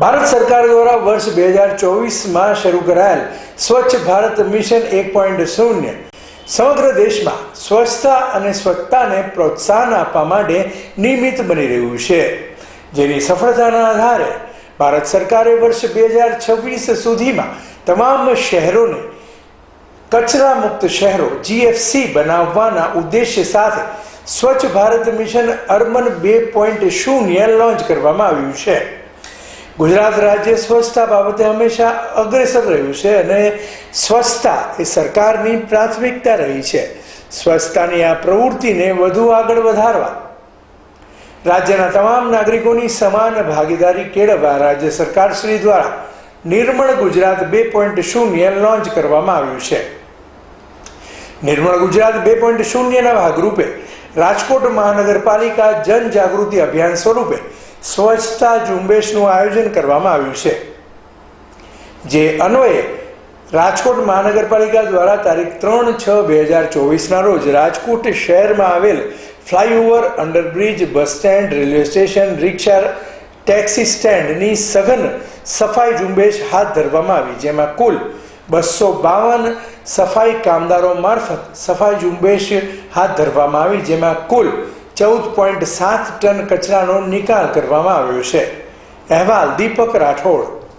ભારત સરકાર દ્વારા વર્ષ બે હજાર ચોવીસમાં શરૂ કરાયેલ સ્વચ્છ ભારત મિશન એક પોઈન્ટ શૂન્ય સમગ્ર દેશમાં સ્વચ્છતા અને સ્વચ્છતાને પ્રોત્સાહન આપવા માટે નિયમિત બની રહ્યું છે. જેની સફળતાના આધારે ભારત સરકારે વર્ષ બે હજાર છવ્વીસ સુધીમાં તમામ શહેરોને કચરા મુક્ત શહેરો જીએફસી બનાવવાના ઉદ્દેશ્ય સાથે સ્વચ્છ ભારત મિશન અર્બન બે પોઈન્ટ શૂન્ય લોન્ચ કરવામાં આવ્યું છે. ગુજરાત રાજ્ય સ્વચ્છતા બાબતે હંમેશા અગ્રેસર રહ્યું છે અને સ્વચ્છતા એ સરકારની પ્રાથમિકતા રહી છે. સ્વચ્છતાની આ પ્રવૃત્તિને વધુ આગળ વધારવા રાજ્યના તમામ નાગરિકોની સમાન ભાગીદારી કેળવવા રાજ્ય સરકાર શ્રી દ્વારા નિર્મળ ગુજરાત બે પોઈન્ટ શૂન્ય લોન્ચ કરવામાં આવ્યું છે. નિર્મળ ગુજરાત બે પોઈન્ટ શૂન્યના ભાગરૂપે રાજકોટ મહાનગરપાલિકા જનજાગૃતિ અભિયાન સ્વરૂપે સ્વચ્છતા ઝુંબેશનું આયોજન કરવામાં આવ્યું છે. જે અન્વયે રાજકોટ મહાનગરપાલિકા દ્વારા તારીખ ત્રણ છ બે હજાર ચોવીસના રોજ રાજકોટ શહેરમાં આવેલ flyover underbridge bus stand, railway station, rickshaw, taxi સ્ટેન્ડની સઘન સફાઈ ઝુંબેશ હાથ ધરવામાં આવી, જેમાં કુલ બસો બાવન સફાઈ કામદારો મારફત સફાઈ ઝુંબેશ હાથ ધરવામાં આવી, જેમાં કુલ ચૌદ પોઈન્ટ સાત ટન કચરાનો નિકાલ કરવામાં આવ્યો છે. અહેવાલ દીપક રાઠોડ